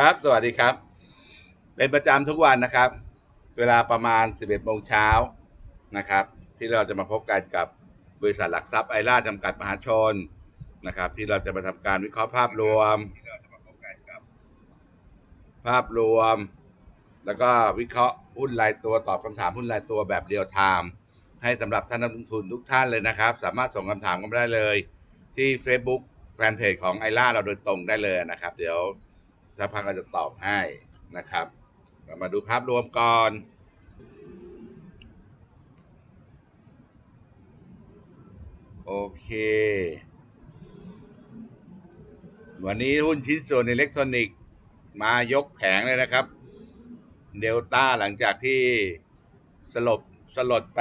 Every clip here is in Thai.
ครับ สวัสดีครับ เป็นประจำทุกวันนะครับ เวลาประมาณ 11โมงเช้านะครับ ที่เราจะมาพบกันกับบริษัทหลักทรัพย์ไอร่าจำกัดมหาชนนะครับ ที่เราจะมาทำการวิเคราะห์ภาพรวม ภาพรวม แล้วก็วิเคราะห์หุ้นรายตัวตอบคำถามหุ้นรายตัวแบบเรียลไทม์ให้สำหรับท่านนักลงทุนทุกท่านเลยนะครับ สามารถส่งคำถามกันได้เลย ที่ Facebook แฟนเพจของไอร่าเราโดยตรงได้เลยนะครับ เดี๋ยว สักพักเราจะตอบให้นะครับ เรามาดูภาพรวมก่อนโอเค วันนี้หุ้นชิ้นส่วนอิเล็กทรอนิกส์มายกแผงเลยนะครับ เดลต้าหลังจากที่สลบสลดไป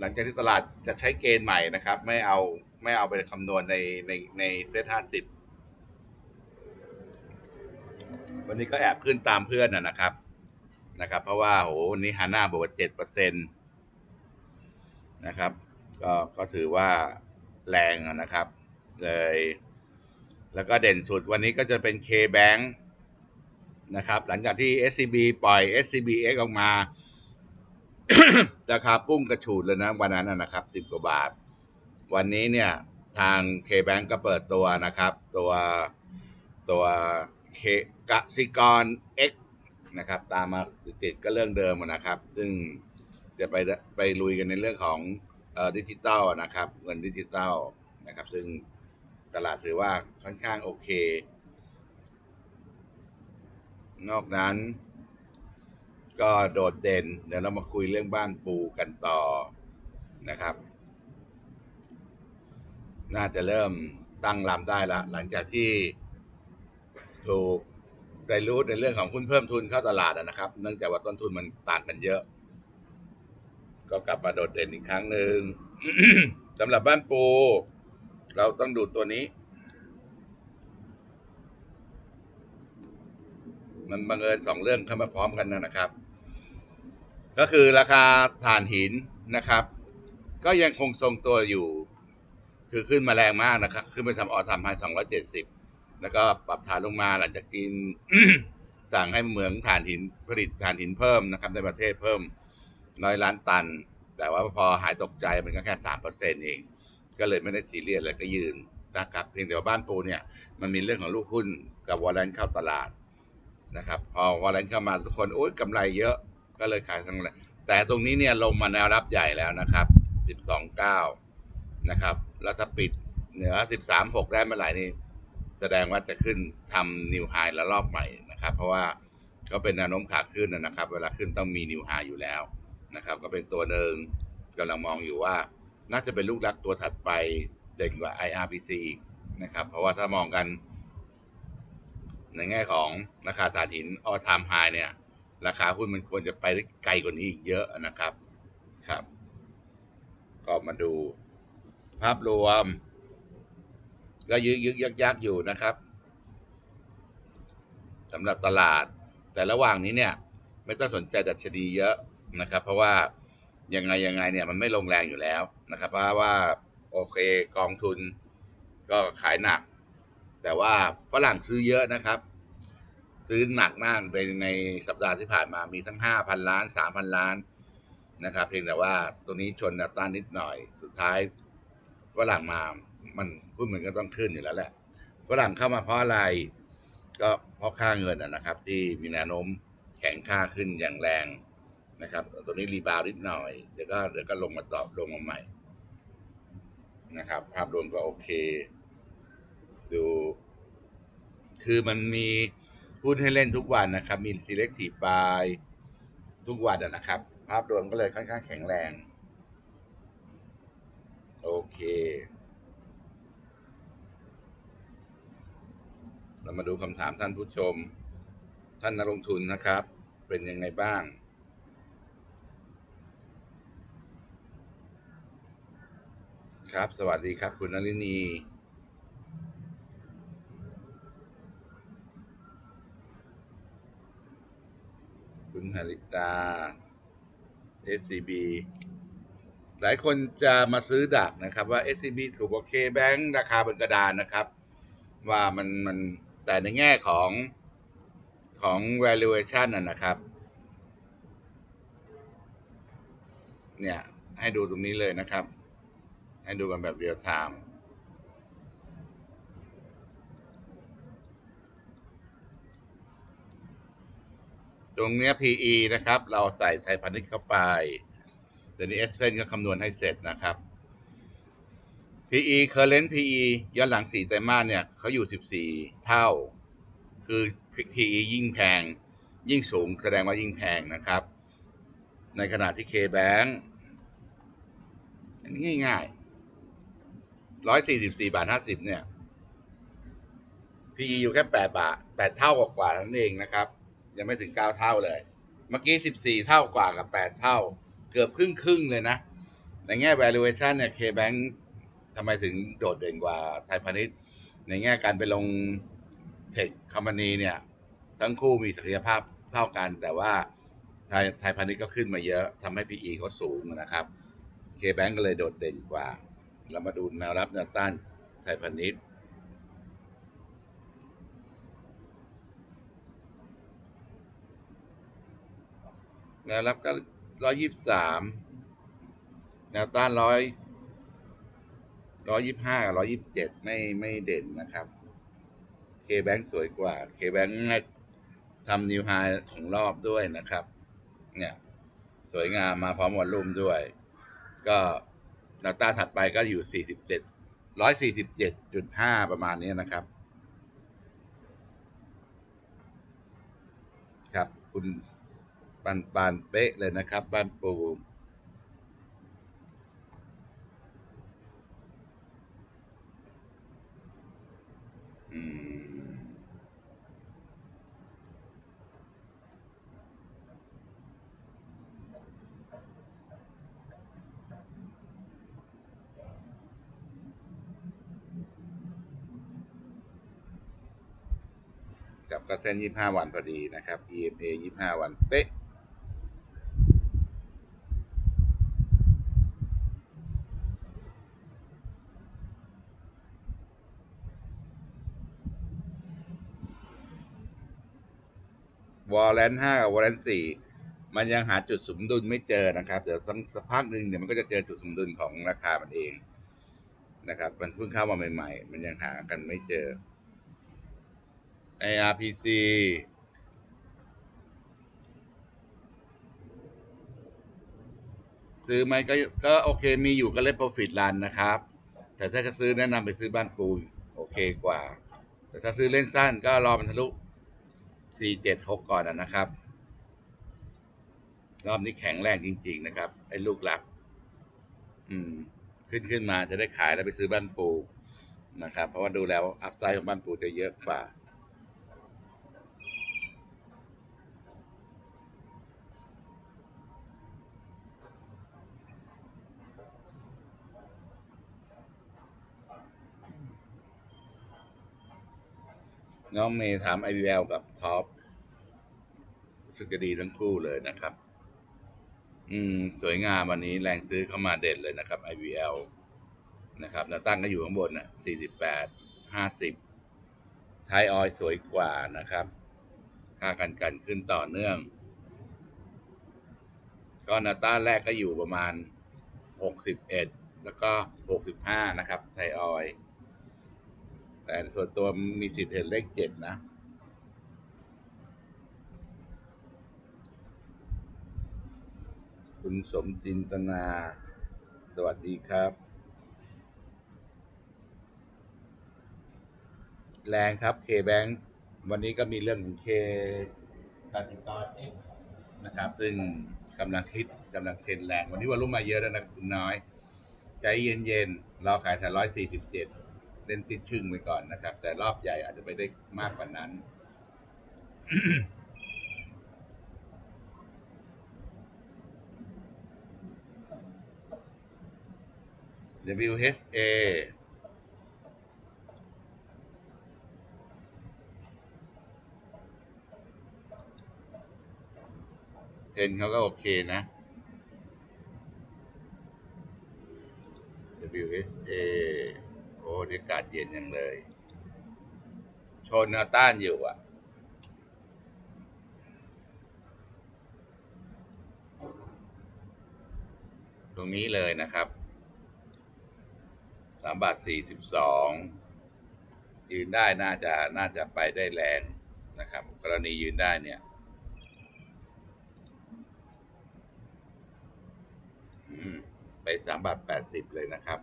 หลังจากที่ตลาดจะใช้เกณฑ์ใหม่นะครับ ไม่เอาไม่เอาไปคำนวณในในในเซตห้าสิบ วันนี้ก็แอบขึ้นตามเพื่อนนะครับ นะครับ เพราะว่าโหวันนี้ฮาน่าบอกว่าเจ็ดเปอร์เซ็นต์นะครับ ก็ก็ถือว่าแรงนะครับ เลย แล้วก็เด่นสุดวันนี้ก็จะเป็น K-Bank นะครับ หลังจากที่ SCB ปล่อย SCBX ออกมาราคาพุ่งกระฉูดเลยนะวันนั้นนะนะครับสิบกว่าบาท วันนี้เนี่ยทาง K-Bank ก็เปิดตัวนะครับ ตัวตัว K กสิกร X นะครับ ตามมาติดก็เรื่องเดิมอะนะครับ ซึ่งจะไปไปลุยกันในเรื่องของดิจิตอลนะครับ เงินดิจิตอลนะครับ ซึ่งตลาดถือว่าค่อนข้างโอเค นอกนั้นก็โดดเด่น เดี๋ยวเรามาคุยเรื่องบ้านปูกันต่อนะครับ น่าจะเริ่มตั้งลำได้ละหลังจากที่ ถูกได้รู้ในเรื่องของหุ้นเพิ่มทุนเข้าตลาดนะครับ เนื่องจากว่าต้นทุนมันต่างกันเยอะ ก็กลับมาโดดเด่นอีกครั้งหนึ่งสำหรับบ้านปู เราต้องดูตัวนี้ มันบังเอิญสองเรื่องเข้ามาพร้อมกันนะครับ ก็คือราคาถ่านหินนะครับ ก็ยังคงทรงตัวอยู่ คือขึ้นมาแรงมากนะครับ ขึ้นไปทำออทำไฮสองร้อยเจ็ดสิบ แล้วก็ปรับฐานลงมาหลังจากกินสั่งให้เหมืองถ่านหินผลิตถ่านหินเพิ่มนะครับ ในประเทศเพิ่มร้อยล้านตัน แต่ว่าพอหายตกใจมันก็แค่สามเปอร์เซ็นต์เอง ก็เลยไม่ได้ซีเรียสเลยก็ยืนนะครับเพียงแต่ว่าบ้านปูเนี่ยมันมีเรื่องของลูกหุ้นกับวอลเลนเข้าตลาดนะครับ พอวอลเลนเข้ามาทุกคนโอ้ยกำไรเยอะก็เลยขายทั้งเลยแต่ตรงนี้เนี่ยลงมาแนวรับใหญ่แล้วนะครับสิบสองเก้านะครับแล้วถ้าปิดเหนือสิบสามหกได้เมื่อไหร่นี่ ดงว่าจะขึ้นทำนิวไฮแล้วรอบใหม่นะครับ เพราะว่าก็เป็นแนวโน้มขาขึ้นนะครับ เวลาขึ้นต้องมีนิวไฮอยู่แล้วนะครับ ก็เป็นตัวหนึ่งกำลังมองอยู่ว่า น่าจะเป็นลูกรักตัวถัดไปเด่นกว่า IRPC อีกนะครับ เพราะว่าถ้ามองกัน ในแง่ของราคาถ่านหินออทามไฮเนี่ย ราคาหุ้นมันควรจะไปได้ไกลกว่านี้อีกเยอะนะครับครับ ก็มาดูภาพรวม ก็ยึกยึกยักยักอยู่นะครับสำหรับตลาด แต่ระหว่างนี้เนี่ย ไม่ต้องสนใจดัชนีเยอะนะครับ เพราะว่ายังไงยังไงเนี่ยมันไม่ลงแรงอยู่แล้วนะครับ เพราะว่าโอเคกองทุนก็ขายหนัก แต่ว่าฝรั่งซื้อเยอะนะครับ ซื้อหนักมากในในสัปดาห์ที่ผ่านมามีทั้งห้าพันล้านสามพันล้านนะครับ เพียงแต่ว่าตัวนี้ชนแนวต้านนิดหน่อย สุดท้ายฝรั่งมา มันหุ้นมันก็ต้องขึ้นอยู่แล้วแหละ ฝรั่งเข้ามาเพราะอะไร ก็เพราะค่าเงินนะนะครับ ที่มีแนวโน้มแข็งค่าขึ้นอย่างแรงนะครับ ตัวนี้รีบาวด์นิดหน่อย เดี๋ยวก็เดี๋ยวก็ลงมาตอบลงมาใหม่นะครับ ภาพรวมก็โอเค ดู คือมันมีหุ้นให้เล่นทุกวันนะครับ มี selective buy ทุกวันอะนะครับ ภาพรวมก็เลยค่อนข้างแข็งแรง โอเค เรา มาดูคำถามท่านผู้ชม ท่านนักลงทุนนะครับ เป็นยังไงบ้าง ครับ สวัสดีครับ คุณนลินีคุณหริตา SCB หลายคนจะมาซื้อดักนะครับว่า SCB ถูกกว่า K Bank ราคาบนกระดานนะครับ ว่ามันมัน แต่ในแง่ของของ valuation น่ะนะครับ เนี่ย ให้ดูตรงนี้เลยนะครับ ให้ดูกันแบบเรียลไทม์ตรงเนี้ย PE นะครับ เราใส่ไทยพาณิชย์เข้าไป เดี๋ยวนี้ s p e n ก็คำนวณให้เสร็จนะครับ PE current PE ย้อนหลัง4ไตรมาสเนี่ยเขาอยู่ 14 เท่า คือ PE ยิ่งแพง ยิ่งสูงแสดงว่ายิ่งแพงนะครับ ในขณะที่ KBank อันนี้ง่ายๆ 144 บาท 50 เนี่ย PE อยู่แค่ 8 บาท 8 เท่ากว่าๆนั่นเองนะครับ ยังไม่ถึง 9 เท่าเลย เมื่อกี้ 14 เท่ากว่ากับ 8 เท่า เกือบครึ่งครึ่งๆเลยนะ ในแง่ valuation เนี่ย KBank ทำไมถึงโดดเด่นกว่าไทยพาณิชย์ ในแง่การไปลงเทคคอมพานีเนี่ย ทั้งคู่มีศักยภาพเท่ากัน แต่ว่าไทยไทยพาณิชย์ก็ขึ้นมาเยอะทำให้ PE เขาสูงนะครับ KBank ก็เลยโดดเด่นกว่า เรามาดูแนวรับแนวต้านไทยพาณิชย์แนวรับก็ร้อยยี่สิบสามแนวต้านร้อย ร้อยยี่ห้ากับร้อยยี่สิบเจ็ดไม่ไม่เด่นนะครับเคแบงสวยกว่าเคแบงทำนิวไฮของรอบด้วยนะครับ เนี่ย สวยงามมาพร้อมวอลลุ่มด้วย ก็แนวต้าถัดไปก็อยู่สี่สิบเจ็ดร้อยสี่สิบเจ็ดจุดห้าประมาณนี้นะครับ ครับ คุณปันปานเป๊ะเลยนะครับ บ้านปู กับก็เส้น 25 วันพอดีนะครับ EMA 25 วันเป๊ะ วอลเลนห้ากับวอลเลนสี่มันยังหาจุดสมดุลไม่เจอนะครับ เดี๋ยวสักสักพักหนึ่งเดี๋ยวมันก็จะเจอจุดสมดุลของราคามันเองนะครับ มันเพิ่งเข้ามาใหม่ ๆ มันยังหากันไม่เจอ ARPC ซื้อไหมก็ก็โอเคมีอยู่ก็เล่น profit run นะครับ แต่ถ้าจะซื้อแนะนำไปซื้อบ้านปูโอเคกว่า แต่ถ้าซื้อเล่นสั้นก็รอมันทะลุ 4 7 6ก่อนนะนะครับ รอบนี้แข็งแรงจริง ๆ นะครับ ไอ้ลูกหลัก อืม ขึ้นขึ้นมาจะได้ขายแล้วไปซื้อบ้านปูนะครับ เพราะว่าดูแล้วอัพไซด์ของบ้านปูจะเยอะกว่า น้องเมย์ถามไอ l วกับท็อปสึกจะดีทั้งคู่เลยนะครับ อืม สวยงามวันนี้แรงซื้อเข้ามาเด่นเลยนะครับ IVL นะครับแนวตั้งก็อยู่ข้างบนน่ะ48 50 ไทยออยสวยกว่านะครับ ค่ากันกันขึ้นต่อเนื่อง ก็นวต้าแรกก็อยู่ประมาณ 61 แล้วก็ 65 นะครับ ไทยออย แต่ส่วนตัวมีสิทธิ์เห็นเลขเจ็ดนะคุณสมจินตนา สวัสดีครับ แรงครับ K-Bank วันนี้ก็มีเรื่องของ K กสิกรเองนะครับ ซึ่งกำลังฮิตกำลังเทรนแรง วันนี้วันรุ่มมาเยอะแล้วนะคุณน้อย ใจเย็นๆเราขายแต่ร้อยสี่สิบเจ็ด เล่นติดชึ่งไปก่อนนะครับ แต่รอบใหญ่อาจจะไม่ได้มากกว่านั้น WHA เทนเขาก็โอเคนะ WHA โอ้เดี๋ยวอากาศเย็นยังเลย ชนแนวต้านอยู่อะ ตรงนี้เลยนะครับสามบาทสี่สิบสองยืนได้น่าจะน่าจะไปได้แรงนะครับ กรณียืนได้เนี่ยไปสามบาทแปดสิบเลยนะครับ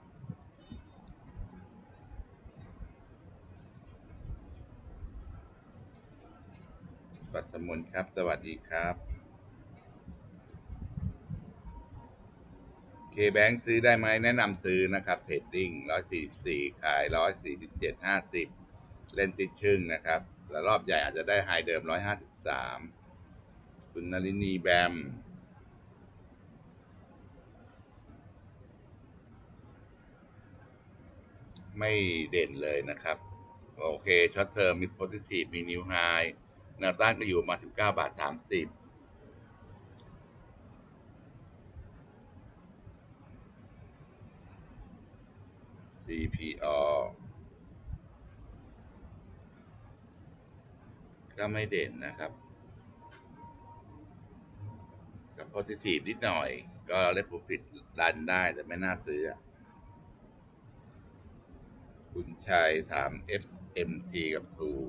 มนครับ สวัสดีครับ เคแบงซื้อได้ไหมแนะนำซื้อนะครับ เทรดดิ้งร้อยสี่สี่ขายร้อยสี่สิบเจ็ดห้าสิบเล่นติดชึ่งนะครับแล้วรอบใหญ่อาจจะได้ไฮเดิมร้อยห้าสิบสามคุณนลินีแบมไม่เด่นเลยนะครับ โอเคช็อตเทอมมีโพซิทีฟมีนิวไฮ แนวต้านก็อยู่ประมาณ19 บาท 30 CPO ก็ไม่เด่นนะครับกับ positive นิดหน่อย ก็เล่น profit รันได้แต่ไม่น่าซื้อ คุณชัยถาม FMT กับ True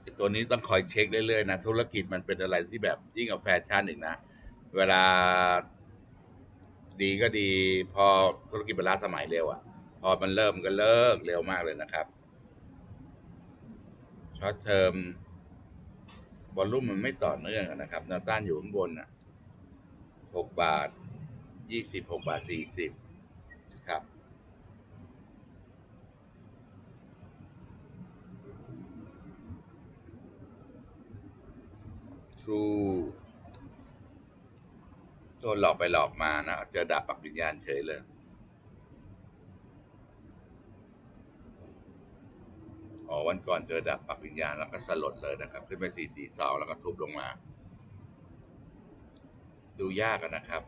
ไอ้ ตัวนี้ต้องคอยเช็คเรื่อยๆนะธุรกิจมันเป็นอะไรที่แบบยิ่งกับแฟชั่นอีกนะ เวลาดีก็ดี พอธุรกิจมันล้าสมัยเร็วอะ่ะ พอมันเริ่มก็เลิกเร็วมากเลยนะครับช็อตเทอมบอลลุ่มมันไม่ต่อเนื่องนะครับแนวต้านอยู่ข้างบนอะหกบาทยี่สิบหกบาทสี่สิบ True โดนหลอกไปหลอกมานะเจอดาบปักวิญญาณเฉยเลยอ๋อวันก่อนเจอดาบปักวิญญาณแล้วก็สลดเลยนะครับ ขึ้นไปสี่สี่สองแล้วก็ทุบลงมา ดูยากนะครับ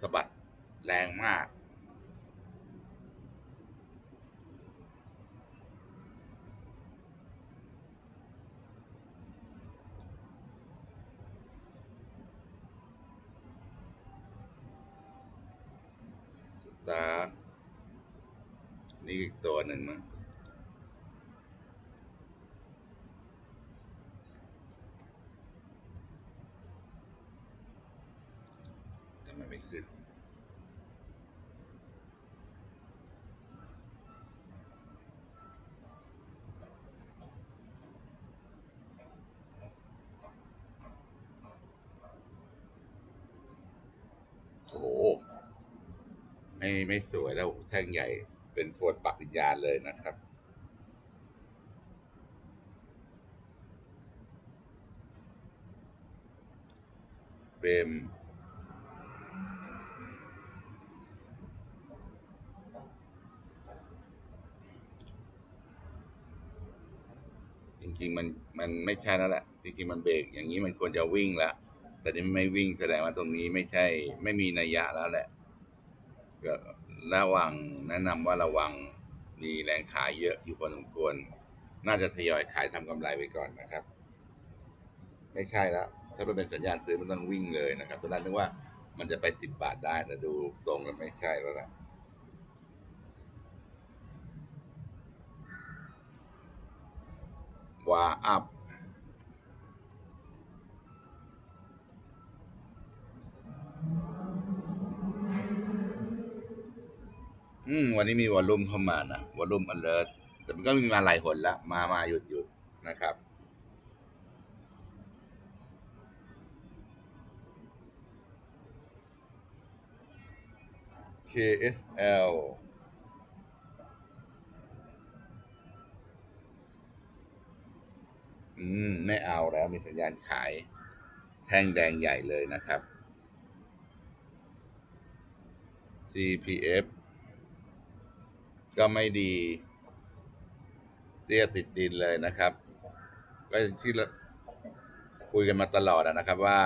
สะบัดแรงมาก สานี่อีก ตัวหนึ่งมั้งทำไมไม่ขึ้นโอ้โห ไม่ไม่สวยแล้วแท่งใหญ่ เป็นโทนปักวิญญาณเลยนะครับเป็นจริงๆมันมันไม่ใช่แล้วแหละจริงๆมันเบรกอย่างนี้มันควรจะวิ่งล้วแต่นี่ไม่วิ่งแสดงว่าตรงนี้ไม่ใช่ ไม่มีนัยยะแล้วแหละก็ ระวังแนะนำว่าระวังมีแรงขายเยอะอยู่พอสมควร น่าจะทยอยขายทำกำไรไปก่อนนะครับ ไม่ใช่แล้ว ถ้ามันเป็นสัญญาณซื้อมันต้องวิ่งเลยนะครับตอนนั้นนึกว่ามันจะไปสิบบาทได้แต่ดูทรงแล้วไม่ใช่แล้วล่ะวาอัพ อืมวันนี้มีวอลลุ่มเข้ามานะวอลลุ่ม alert แต่มันก็มีมาหลายหนล้วมามาหยุดหยุดนะครับ KSL อืม ไม่เอาแล้วมีสัญญาณขาย แท่งแดงใหญ่เลยนะครับ CPF ก็ไม่ดี เตี้ยติดดินเลยนะครับ ก็ที่เราคุยกันมาตลอดนะครับว่า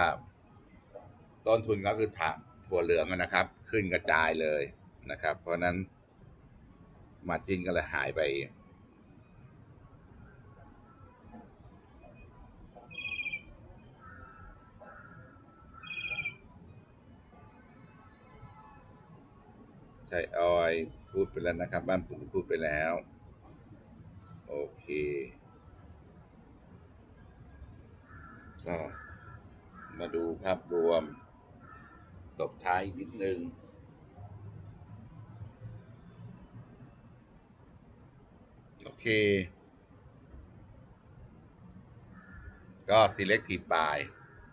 ต้นทุนก็คือถาถั่วเหลืองนะครับ ขึ้นกระจายเลยนะครับ เพราะฉะนั้นมาจินก็เลยหายไปใช่ออย พูดไปแล้วนะครับ บ้านปู่พูดไปแล้ว โอเคก็มาดูภาพรวม ตบท้ายนิดนึงโอเค ก็ selective buy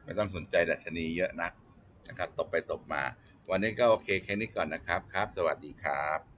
ไม่ต้องสนใจดัชนีเยอะนักนะครับ ตบไปตบมา วันนี้ก็โอเคแค่นี้ก่อนนะครับ ครับ สวัสดีครับ